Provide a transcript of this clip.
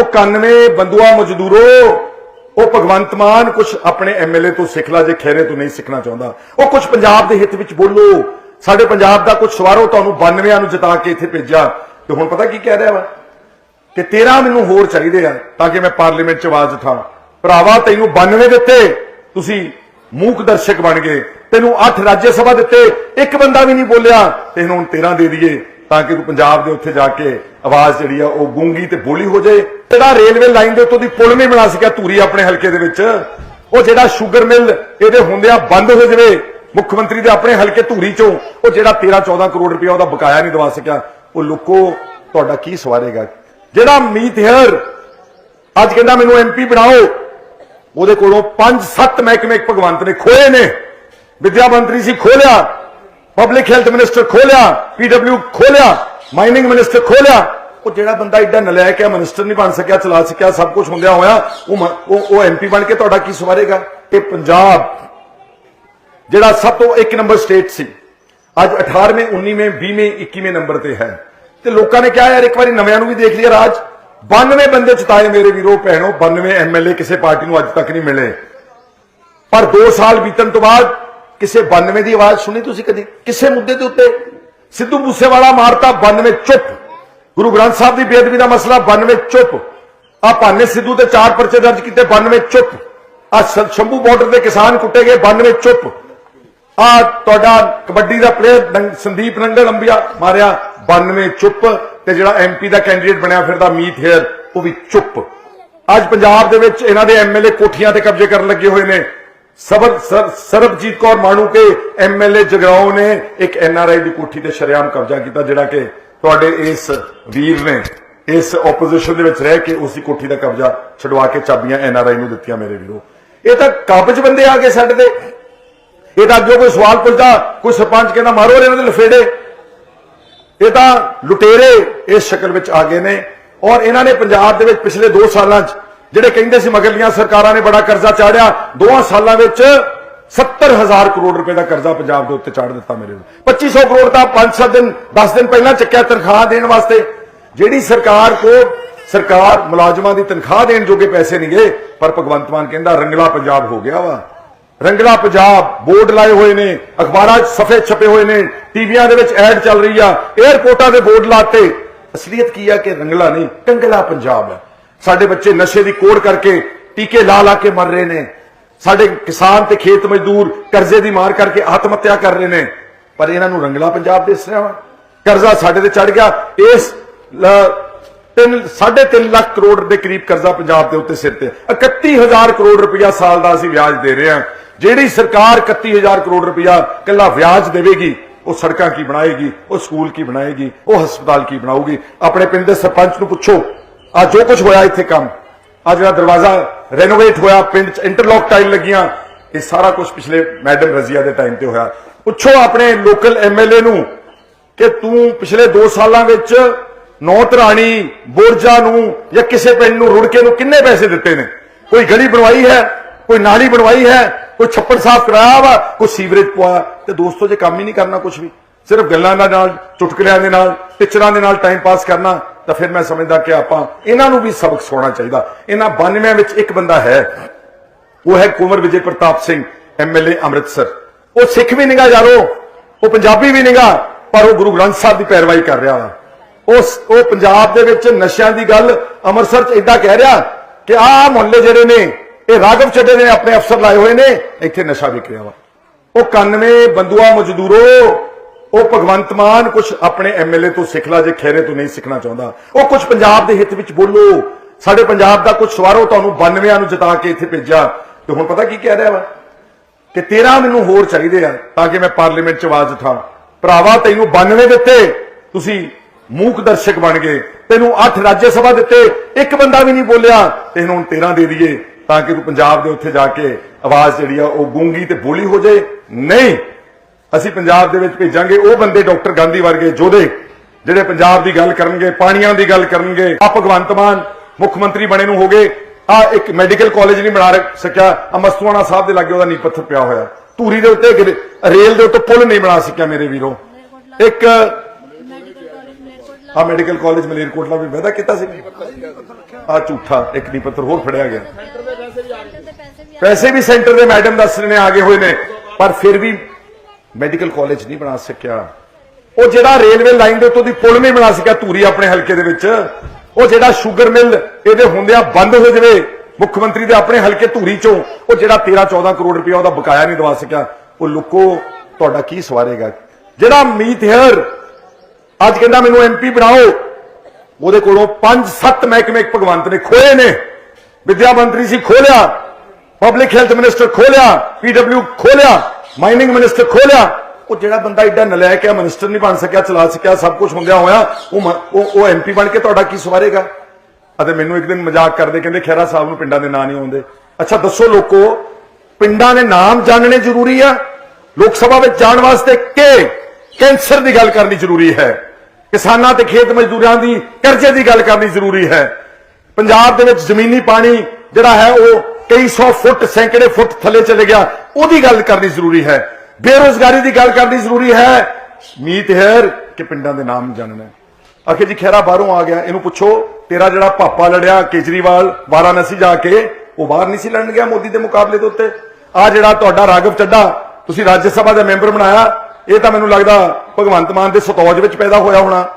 ਉਹ 91 ਬੰਦੂਆ ਮਜ਼ਦੂਰੋ, ਉਹ ਭਗਵੰਤ ਮਾਨ ਕੁਝ ਆਪਣੇ ਐਮਐਲਏ ਤੋਂ ਸਿੱਖ ਲਾ, ਜੇ ਖੈਰੇ ਤੋਂ ਨਹੀਂ ਸਿੱਖਣਾ ਚਾਹੁੰਦਾ। ਉਹ ਕੁਝ ਪੰਜਾਬ ਦੇ ਹਿੱਤ ਵਿੱਚ ਬੋਲੋ। ਸਾਡੇ ਪੰਜਾਬ ਦਾ ਕੁਝ ਸਵਾਰੋ, ਤੁਹਾਨੂੰ 92 ਨੂੰ ਜਿਤਾ ਕੇ ਇੱਥੇ ਭੇਜਿਆ। ਤੇ ਹੁਣ ਪਤਾ ਕੀ ਕਹਿ ਰਿਹਾ ਵਾ? ਕਿ 13 ਮੈਨੂੰ ਹੋਰ ਚਾਹੀਦੇ ਆ, ਤਾਂ ਕਿ ਮੈਂ ਪਾਰਲੀਮੈਂਟ 'ਚ ਆਵਾਜ਼ ਉਠਾਂ ਭਰਾਵਾ, ਤੈਨੂੰ 92 ਦਿੱਤੇ, ਤੁਸੀਂ ਮੂਕ ਦਰਸ਼ਕ ਬਣ ਗਏ। ਤੈਨੂੰ 8 ਰਾਜ ਸਭਾ ਦਿੱਤੇ, ਇੱਕ ਬੰਦਾ ਵੀ ਨਹੀਂ ਬੋਲਿਆ। ਤੈਨੂੰ ਹੁਣ 13 ਦੇ ਦਈਏ। ਤਾਂ ਕਿ ਪੰਜਾਬ ਦੇ ਉੱਥੇ ਜਾ ਕੇ ਆਵਾਜ਼ ਜਿਹੜੀ ਆ ਉਹ ਗੂੰਗੀ ਤੇ ਬੋਲੀ ਹੋ ਜਾਏ। ਜਿਹੜਾ ਰੇਲਵੇ ਲਾਈਨ ਦੇ ਉੱਤੋਂ ਦੀ ਪੁਲ ਨਹੀਂ ਬਣਾ ਸਕਿਆ ਧੂਰੀ ਆਪਣੇ ਹਲਕੇ ਦੇ ਵਿੱਚ, ਉਹ ਜਿਹੜਾ ਸ਼ੂਗਰ ਮਿਲ ਇਹਦੇ ਹੁੰਦਿਆਂ ਬੰਦ ਹੋ ਜਾਵੇ। ਮੁੱਖ ਮੰਤਰੀ ਦੇ ਆਪਣੇ ਹਲਕੇ ਧੂਰੀ ਚੋਂ ਉਹ ਜਿਹੜਾ 13 14 ਕਰੋੜ ਰੁਪਇਆ ਉਹਦਾ ਬਕਾਇਆ ਨਹੀਂ ਦਵਾ ਸਕਿਆ। ਉਹ ਲੋਕੋ, ਤੁਹਾਡਾ ਕੀ ਸਵਾਰੇਗਾ ਜਿਹੜਾ ਮੀਤ ਹੇਅਰ ਅੱਜ ਕਹਿੰਦਾ ਮੈਨੂੰ ਐਮਪੀ ਬਣਾਓ, ਉਹਦੇ ਕੋਲੋਂ 5-7 ਮਹਿਕਮੇ ਭਗਵੰਤ ਨੇ ਖੋਏ ਨੇ। ਵਿਦਿਆ ਮੰਤਰੀ ਸੀ ਖੋਲਿਆ ਪਬਲਿਕ ਹੈਲਥ ਮਿਨਿਸਟਰ ਖੋਲਿਆ ਪੀਡਬਲਿਊ ਖੋਲਿਆ ਮਾਈਨਿੰਗ ਮਿਨਿਸਟਰ ਖੋਲਿਆ। ਉਹ ਜਿਹੜਾ ਬੰਦਾ ਐਡਾ ਨਲਾਇਕ ਹੈ ਮਿਨਿਸਟਰ ਨਹੀਂ ਬਣ ਸਕਿਆ, ਚਲਾ ਸਕਿਆ, ਸਭ ਕੁਝ ਹੁੰਦਿਆ ਹੋਇਆ ਉਹ ਉਹ ਐਮਪੀ ਬਣ ਕੇ ਤੁਹਾਡਾ ਕੀ ਸਵਾਰੇਗਾ? ਇਹ ਪੰਜਾਬ। ਜਿਹੜਾ ਸਭ ਤੋਂ ਇੱਕ ਨੰਬਰ ਸਟੇਟ ਸੀ, ਅੱਜ 18ਵੇਂ 19ਵੇਂ 20ਵੇਂ 21ਵੇਂ ਨੰਬਰ ਤੇ ਹੈ। ਤੇ ਲੋਕਾਂ ਨੇ ਕਿਹਾ, ਯਾਰ ਇੱਕ ਵਾਰੀ ਨਵਿਆਂ ਨੂੰ ਵੀ ਦੇਖ ਲਿਆ ਰਾਜ। 92 ਬੰਦੇ ਚਤਾਏ ਮੇਰੇ ਵੀਰੋ, ਭੈਣੋ 92 ਐਮਐਲਏ ਕਿਸੇ ਪਾਰਟੀ ਨੂੰ ਅੱਜ ਤੱਕ ਨਹੀਂ ਮਿਲੇ। ਪਰ 2 ਸਾਲ ਬੀਤਣ ਤੋਂ ਬਾਅਦ ਕਿਸੇ 92 ਦੀ ਆਵਾਜ਼ ਸੁਣੀ ਤੁਸੀਂ ਕਦੀ? ਕਿਸੇ ਮੁੱਦੇ ਦੇ ਉੱਤੇ? ਸਿੱਧੂ ਮੂਸੇਵਾਲਾ ਮਾਰਤਾ 92 ਚੁੱਪ। ਗੁਰੂ ਗ੍ਰੰਥ ਸਾਹਿਬ ਦੀ ਬੇਅਦਬੀ ਦਾ ਮਸਲਾ 92 ਚੁੱਪ। ਆ ਭਾਨੇ ਸਿੱਧੂ ਤੇ ਚਾਰ ਪਰਚੇ ਦਰਜ ਕੀਤੇ 92 ਚੁੱਪ। ਆ ਸ਼ੰਭੂ ਬਾਰਡਰ ਦੇ ਕਿਸਾਨ ਕੁੱਟੇ ਗਏ 92 ਚੁੱਪ। ਆ ਤੁਹਾਡਾ ਕਬੱਡੀ ਦਾ ਪਲੇਅਰ ਸੰਦੀਪ ਨੰਗਲ ਅੰਬੀਆ ਮਾਰਿਆ 92 ਚੁੱਪ ਤੇ ਜਿਹੜਾ ਐਮਪੀ ਦਾ ਕੈਂਡੀਡੇਟ ਬਣਿਆ ਫਿਰਦਾ ਮੀਤ ਹੇਅਰ, ਉਹ ਵੀ ਚੁੱਪ। ਅੱਜ ਪੰਜਾਬ ਦੇ ਵਿੱਚ ਇਹਨਾਂ ਦੇ ਐਮਐਲਏ ਕੋਠੀਆਂ ਤੇ ਕਬਜ਼ੇ ਕਰਨ ਲੱਗੇ ਹੋਏ ਨੇ। ਸਬਰ ਸਰਬਜੀਤ ਕੌਰ ਮਾਣੂ ਕੇ ਐਮਐਲਏ ਜਗਰਾਉਂ ਨੇ ਇੱਕ ਐਨਆਰਆਈ ਦੀ ਕੋਠੀ ਤੇ ਸ਼ਰੇਆਮ ਕਬਜ਼ਾ ਕੀਤਾ ਜਿਹੜਾ ਕਿ ਤੁਹਾਡੇ ਇਸ ਵੀਰ ਨੇ ਇਸ ਆਪੋਜੀਸ਼ਨ ਦੇ ਵਿੱਚ ਰਹਿ ਕੇ ਉਸ ਦੀ ਕੋਠੀ ਦਾ ਕਬਜ਼ਾ ਛਡਵਾ ਕੇ ਚਾਬੀਆਂ ਐਨਆਰਆਈ ਨੂੰ ਦਿੱਤੀਆਂ ਮੇਰੇ ਵੀਰੋ ਇਹ ਤਾਂ ਕਾਬਜ ਬੰਦੇ ਆ ਗਏ ਸਾਡੇ ਤੇ ਇਹ ਤਾਂ ਅੱਗੇ ਕੋਈ ਸਵਾਲ ਪੁੱਛਦਾ ਕੋਈ ਸਰਪੰਚ ਕਹਿੰਦਾ ਮਾਰੋ ਇਹਨਾਂ ਦੇ ਲਫੇੜੇ ਇਹ ਤਾਂ ਲੁਟੇਰੇ ਇਸ ਸ਼ਕਲ ਵਿੱਚ ਆ ਗਏ ਨੇ ਔਰ ਇਹਨਾਂ ਨੇ ਪੰਜਾਬ ਦੇ ਵਿੱਚ ਪਿਛਲੇ 2 ਸਾਲਾਂ 'ਚ ਜਿਹੜੇ ਕਹਿੰਦੇ ਸੀ ਮਗਰਲੀਆਂ ਸਰਕਾਰਾਂ ਨੇ ਬੜਾ ਕਰਜ਼ਾ ਚਾੜਿਆ, ਦੋਹਾਂ ਸਾਲਾਂ ਵਿੱਚ 70000 ਕਰੋੜ ਰੁਪਏ ਦਾ ਕਰਜ਼ਾ ਪੰਜਾਬ ਦੇ ਉੱਤੇ ਚਾੜ ਦਿੱਤਾ ਮੇਰੇ ਨੂੰ 2500 ਕਰੋੜ ਦਾ 5-7 ਦਿਨ 10 ਦਿਨ ਪਹਿਲਾਂ ਚੱਕਿਆ ਤਨਖਾਹ ਦੇਣ ਵਾਸਤੇ। ਜਿਹੜੀ ਸਰਕਾਰ ਕੋ ਸਰਕਾਰ ਮੁਲਾਜ਼ਮਾਂ ਦੀ ਤਨਖਾਹ ਦੇਣ ਜੋਗੇ ਪੈਸੇ ਨਹੀਂ ਗਏ, ਪਰ ਭਗਵੰਤ ਮਾਨ ਕਹਿੰਦਾ ਰੰਗਲਾ ਪੰਜਾਬ ਹੋ ਗਿਆ ਵਾ। ਰੰਗਲਾ ਪੰਜਾਬ ਬੋਰਡ ਲਾਏ ਹੋਏ ਨੇ, ਅਖਬਾਰਾਂ 'ਚ ਸਫੇ ਛਪੇ ਹੋਏ ਨੇ, ਟੀਵੀਆਂ ਦੇ ਵਿੱਚ ਐਡ ਚੱਲ ਰਹੀ ਆ 에ਅਰਪੋਰਟਾਂ ਦੇ ਬੋਰਡ ਲਾਤੇ। ਅਸਲੀਅਤ ਕੀ ਆ ਕਿ ਰੰਗਲਾ ਨਹੀਂ, ਕੰਗਲਾ ਪੰਜਾਬ ਹੈ ਸਾਡੇ ਬੱਚੇ ਨਸ਼ੇ ਦੀ ਕੋੜ ਕਰਕੇ ਟੀਕੇ ਲਾ ਲਾ ਕੇ ਮਰ ਰਹੇ ਨੇ। ਸਾਡੇ ਕਿਸਾਨ ਤੇ ਖੇਤ ਮਜ਼ਦੂਰ ਕਰਜ਼ੇ ਦੀ ਮਾਰ ਕਰਕੇ ਆਤਮ ਹੱਤਿਆ ਕਰ ਰਹੇ ਨੇ। ਪਰ ਇਹਨਾਂ ਨੂੰ ਰੰਗਲਾ ਪੰਜਾਬ ਦਿਸ ਰਿਹਾ ਵਾ। ਕਰਜ਼ਾ ਸਾਡੇ ਤੇ ਚੜ ਗਿਆ। ਇਸ, ਲ- ਤਿੰਨ, ਸਾਢੇ ਤਿੰਨ ਲੱਖ ਕਰੋੜ ਦੇ ਕਰੀਬ ਕਰਜ਼ਾ ਪੰਜਾਬ ਦੇ ਉੱਤੇ ਸਿਰ ਤੇ। 31000 ਕਰੋੜ ਰੁਪਇਆ ਸਾਲ ਦਾ ਅਸੀਂ ਵਿਆਜ ਦੇ ਰਹੇ ਹਾਂ। ਜਿਹੜੀ ਸਰਕਾਰ 31000 ਕਰੋੜ ਰੁਪਇਆ ਕੱਲਾ ਵਿਆਜ ਦੇਵੇਗੀ, ਉਹ ਸੜਕਾਂ ਕੀ ਬਣਾਏਗੀ, ਉਹ ਸਕੂਲ ਕੀ ਬਣਾਏਗੀ, ਉਹ ਹਸਪਤਾਲ ਕੀ ਬਣਾਊਗੀ? ਆਪਣੇ ਪਿੰਡ ਦੇ ਸਰਪੰਚ ਨੂੰ ਪੁੱਛੋ। ਆ ਜੋ ਕੁਝ ਹੋਇਆ ਇੱਥੇ ਕੰਮ, ਆ ਜਿਹੜਾ ਦਰਵਾਜ਼ਾ ਰੈਨੋਵੇਟ ਹੋਇਆ, ਪਿੰਡ 'ਚ ਇੰਟਰਲੌਕ ਟਾਈਲ ਲੱਗੀਆਂ, ਇਹ ਸਾਰਾ ਕੁਝ ਪਿਛਲੇ ਮੈਡਮ ਰਜ਼ੀਆ ਦੇ ਟਾਈਮ ਤੇ ਹੋਇਆ। ਪੁੱਛੋ ਆਪਣੇ ਲੋਕਲ ਐਮਐਲਏ ਨੂੰ ਕਿ ਤੂੰ ਪਿਛਲੇ 2 ਸਾਲਾਂ ਵਿੱਚ ਨੌਤ ਬੋਰਜਾ ਨੂੰ ਜਾਂ ਕਿਸੇ ਪਿੰਡ ਨੂੰ, ਰੁੜਕੇ ਨੂੰ ਕਿੰਨੇ ਪੈਸੇ ਦਿੱਤੇ ਨੇ? ਕੋਈ ਗਲੀ ਬਣਵਾਈ ਹੈ, ਕੋਈ ਨਾਲੀ ਬਣਵਾਈ ਹੈ, ਕੋਈ ਛੱਪੜ ਸਾਫ਼ ਕਰਾਇਆ ਵਾ, ਕੋਈ ਸੀਵਰੇਜ ਪਵਾਇਆ? ਤੇ ਦੋਸਤੋ, ਜੇ ਕੰਮ ਹੀ ਨਹੀਂ ਕਰਨਾ ਕੁਝ ਵੀ, ਸਿਰਫ ਗੱਲਾਂ ਦੇ ਨਾਲ, ਚੁਟਕਲਿਆਂ ਦੇ ਨਾਲ ਟਿਚਰਾਂ ਦੇ ਨਾਲ ਟਾਈਮ ਪਾਸ ਕਰਨਾ ਤਾਂ ਫਿਰ ਮੈਂ ਸਮਝਦਾ ਕਿ ਆਪਾਂ ਇਹਨਾਂ ਨੂੰ ਵੀ ਸਬਕ ਸਿਖਾਉਣਾ ਚਾਹੀਦਾ। ਇਹਨਾਂ 92 ਵਿੱਚ ਇੱਕ ਬੰਦਾ ਹੈ, ਉਹ ਹੈ ਕੁੰਵਰ ਵਿਜੇ ਪ੍ਰਤਾਪ ਸਿੰਘ ਐਮਐਲਏ ਅੰਮ੍ਰਿਤਸਰ। ਉਹ ਸਿੱਖ ਵੀ ਨਿਗਾ ਯਾਰੋ, ਉਹ ਪੰਜਾਬੀ ਵੀ ਨਿਗਾ ਪਰ ਉਹ ਗੁਰੂ ਗ੍ਰੰਥ ਸਾਹਿਬ ਦੀ ਪੈਰਵਾਈ ਕਰ ਰਿਹਾ ਵਾ। ਉਸ ਉਹ ਪੰਜਾਬ ਦੇ ਵਿੱਚ ਨਸ਼ਿਆਂ ਦੀ ਗੱਲ ਅੰਮ੍ਰਿਤਸਰ 'ਚ ਇਦਾਂ ਕਹਿ ਰਿਹਾ ਕਿ ਆਹ ਮੁਹੱਲੇ ਜਿਹੜੇ ਨੇ, ਇਹ ਰਾਗਵ ਚੱਡੇ ਨੇ ਆਪਣੇ ਅਫਸਰ ਲਾਏ ਹੋਏ ਨੇ, ਇੱਥੇ ਨਸ਼ਾ ਵਿਕ ਰਿਹਾ ਵਾ। ਉਹ 91 ਬੰਦੂਆ ਮਜ਼ਦੂਰੋ ਉਹ ਭਗਵੰਤ ਮਾਨ ਕੁਝ ਆਪਣੇ ਐਮਐਲਏ ਤੋਂ ਸਿੱਖ ਲਾ, ਜੇ ਖੈਰੇ ਤੋਂ ਨਹੀਂ ਸਿੱਖਣਾ ਚਾਹੁੰਦਾ। ਉਹ ਕੁਝ ਪੰਜਾਬ ਦੇ ਹਿੱਤ ਵਿੱਚ ਬੋਲੋ। ਸਾਡੇ ਪੰਜਾਬ ਦਾ ਕੁਝ ਸਵਾਰੋ, ਤੁਹਾਨੂੰ 92 ਨੂੰ ਜਿਤਾ ਕੇ ਇੱਥੇ ਭੇਜਿਆ। ਤੇ ਹੁਣ ਪਤਾ ਕੀ ਕਹਿ ਰਿਹਾ ਵਾ? ਕਿ 13 ਮੈਨੂੰ ਹੋਰ ਚਾਹੀਦੇ ਆ, ਤਾਂ ਕਿ ਮੈਂ ਪਾਰਲੀਮੈਂਟ 'ਚ ਆਵਾਜ਼ ਉਠਾਂ ਭਰਾਵਾ, ਤੈਨੂੰ 92 ਦਿੱਤੇ, ਤੁਸੀਂ ਮੂਕ ਦਰਸ਼ਕ ਬਣ ਗਏ। ਤੈਨੂੰ 8 ਰਾਜ ਸਭਾ ਦਿੱਤੇ, ਇੱਕ ਬੰਦਾ ਵੀ ਨਹੀਂ ਬੋਲਿਆ। ਤੇ ਹੁਣ 13 ਦੇ ਦਈਏ, ਤਾਂ ਕਿ ਤੂੰ ਪੰਜਾਬ ਦੇ ਉੱਥੇ ਜਾ ਕੇ ਆਵਾਜ਼ ਜਿਹੜੀ ਆ, ਉਹ ਗੂੰਗੀ ਤੇ ਬੋਲੀ ਹੋ ਜਾਏ। ਨਹੀਂ ਅਸੀਂ ਪੰਜਾਬ ਦੇ ਵਿੱਚ ਭੇਜਾਂਗੇ ਉਹ ਬੰਦੇ ਡਾਕਟਰ ਗਾਂਧੀ ਵਰਗੇ ਯੋਧੇ ਜਿਹੜੇ ਪੰਜਾਬ ਦੀ ਗੱਲ ਕਰਨਗੇ ਪਾਣੀਆਂ ਦੀ ਗੱਲ ਕਰਨਗੇ ਆ ਭਗਵੰਤ ਮਾਨ ਮੁੱਖ ਮੰਤਰੀ ਬਣੇ ਨੂੰ ਹੋ ਗਏ। ਆ ਇੱਕ ਮੈਡੀਕਲ ਕਾਲਜ ਨਹੀਂ ਬਣਾ ਸਕਿਆ ਆ ਮਸਤੂਆਣਾ ਸਾਹਿਬ ਦੇ ਲਾਗੇ ਉਹਦਾ ਨੀਂਹ ਪੱਥਰ ਪਿਆ ਹੋਇਆ। ਧੂਰੀ ਦੇ ਉੱਤੇ ਰੇਲ ਦੇ ਉੱਤੇ ਪੁਲ ਨਹੀਂ ਬਣਾ ਸਕਿਆ ਮੇਰੇ ਵੀਰੋ। ਇੱਕ ਆ ਮੈਡੀਕਲ ਕਾਲਜ ਮਲੇਰਕੋਟਲਾ ਵੀ ਵਾਅਦਾ ਕੀਤਾ ਸੀ। ਆ ਝੂਠਾ ਇੱਕ ਨਹੀਂ ਪੱਤਰ ਹੋਰ ਫੜਿਆ ਗਿਆ। ਪੈਸੇ ਵੀ ਸੈਂਟਰ ਦੇ ਮੈਡਮ ਦੱਸ ਰਹੇ ਨੇ ਆਗੇ ਹੋਏ ਨੇ। ਪਰ ਫਿਰ ਵੀ ਮੈਡੀਕਲ ਕਾਲਜ ਨਹੀਂ ਬਣਾ ਸਕਿਆ। ਉਹ ਜਿਹੜਾ ਰੇਲਵੇ ਲਾਈਨ ਦੇ ਉੱਤੋਂ ਦੀ ਪੁਲ ਨਹੀਂ ਬਣਾ ਸਕਿਆ ਧੂਰੀ ਆਪਣੇ ਹਲਕੇ ਦੇ ਵਿੱਚ, ਉਹ ਜਿਹੜਾ ਸ਼ੂਗਰ ਮਿਲ ਇਹਦੇ ਹੁੰਦਿਆਂ ਬੰਦ ਹੋ ਜਾਵੇ ਮੁੱਖ ਮੰਤਰੀ ਦੇ ਆਪਣੇ ਹਲਕੇ ਧੂਰੀ ਚੋਂ, ਉਹ ਜਿਹੜਾ 13 14 ਕਰੋੜ ਰੁਪਇਆ ਉਹਦਾ ਬਕਾਇਆ ਨਹੀਂ ਦਵਾ ਸਕਿਆ। ਉਹ ਲੁਕੋ, ਤੁਹਾਡਾ ਕੀ ਸਵਾਰੇਗਾ ਜਿਹੜਾ ਮੀਤ ਹੇਅਰ ਅੱਜ ਕਹਿੰਦਾ ਮੈਨੂੰ ਐਮਪੀ ਬਣਾਓ, ਉਹਦੇ ਕੋਲੋਂ 5-7 ਮਹਿਕਮੇ ਭਗਵੰਤ ਨੇ ਖੋਏ ਨੇ। ਵਿਦਿਆ ਮੰਤਰੀ ਸੀ ਖੋਲਿਆ, ਪਬਲਿਕ ਹੈਲਥ ਮਿਨਿਸਟਰ ਖੋਲਿਆ ਪੀਡਬਲਿਊ ਖੋਲਿਆ। ਮਾਈਨਿੰਗ ਮਿਨਿਸਟਰ ਖੋਲਿਆ। ਉਹ ਜਿਹੜਾ ਬੰਦਾ ਐਡਾ ਨਲਾਇਕ ਹੈ, ਮਿਨਿਸਟਰ ਨਹੀਂ ਬਣ ਸਕਿਆ, ਚਲਾ ਸਕਿਆ, ਸਭ ਕੁਝ ਹੁੰਦਿਆ ਹੋਇਆ, ਉਹ ਉਹ ਐਮਪੀ ਬਣ ਕੇ ਤੁਹਾਡਾ ਕੀ ਸਵਾਰੇਗਾ? ਅਤੇ ਮੈਨੂੰ ਇੱਕ ਦਿਨ ਮਜ਼ਾਕ ਕਰਦੇ ਕਹਿੰਦੇ ਖੈਰਾ ਸਾਹਿਬ ਨੂੰ ਪਿੰਡਾਂ ਦੇ ਨਾਂ ਨਹੀਂ ਆਉਂਦੇ। ਅੱਛਾ, ਦੱਸੋ ਲੋਕੋ, ਪਿੰਡਾਂ ਦੇ ਨਾਮ ਜਾਣਨੇ ਜ਼ਰੂਰੀ ਆ? ਲੋਕ ਸਭਾ ਵਿੱਚ ਜਾਣ ਵਾਸਤੇ ਕਿ ਕੈਂਸਰ ਦੀ ਗੱਲ ਕਰਨੀ ਜ਼ਰੂਰੀ ਹੈ? ਕਿਸਾਨਾਂ ਤੇ ਖੇਤ ਮਜ਼ਦੂਰਾਂ ਦੀ ਕਰਜ਼ੇ ਦੀ ਗੱਲ ਕਰਨੀ ਜ਼ਰੂਰੀ ਹੈ? ਪੰਜਾਬ ਦੇ ਵਿੱਚ ਜ਼ਮੀਨੀ ਪਾਣੀ ਜਿਹੜਾ ਹੈ, ਉਹ ਕਈ ਸੌ ਫੁੱਟ ਸੈਂਕੜੇ ਫੁੱਟ ਥੱਲੇ ਚਲੇ ਗਿਆ। ਉਹਦੀ ਗੱਲ ਕਰਨੀ ਜ਼ਰੂਰੀ ਹੈ। ਬੇਰੋਜ਼ਗਾਰੀ ਦੀ ਗੱਲ ਕਰਨੀ ਜ਼ਰੂਰੀ ਹੈ। ਮੀਤ ਹੈਰ ਕਿ ਪਿੰਡਾਂ ਦੇ ਨਾਮ ਜਾਣਨਾ। ਹੈ। ਆਖੇ ਜੀ ਖੈਰਾ ਬਾਹਰੋਂ ਆ ਗਿਆ। ਇਹਨੂੰ ਪੁੱਛੋ, ਤੇਰਾ ਜਿਹੜਾ ਪਾਪਾ ਲੜਿਆ ਕੇਜਰੀਵਾਲ, ਵਾਰਾਣਸੀ ਜਾ ਕੇ, ਉਹ ਬਾਹਰ ਨਹੀਂ ਸੀ ਲੜਨ ਗਿਆ ਮੋਦੀ ਦੇ ਮੁਕਾਬਲੇ ਦੇ ਉੱਤੇ? ਆ ਜਿਹੜਾ ਤੁਹਾਡਾ ਰਾਗਵ ਚੱਡਾ ਤੁਸੀਂ ਰਾਜ ਸਭਾ ਦਾ ਮੈਂਬਰ ਬਣਾਇਆ, ਇਹ ਤਾਂ ਮੈਨੂੰ ਲੱਗਦਾ ਭਗਵੰਤ ਮਾਨ ਦੇ ਸਤੌਜ ਵਿੱਚ ਪੈਦਾ ਹੋਇਆ ਹੋਣਾ।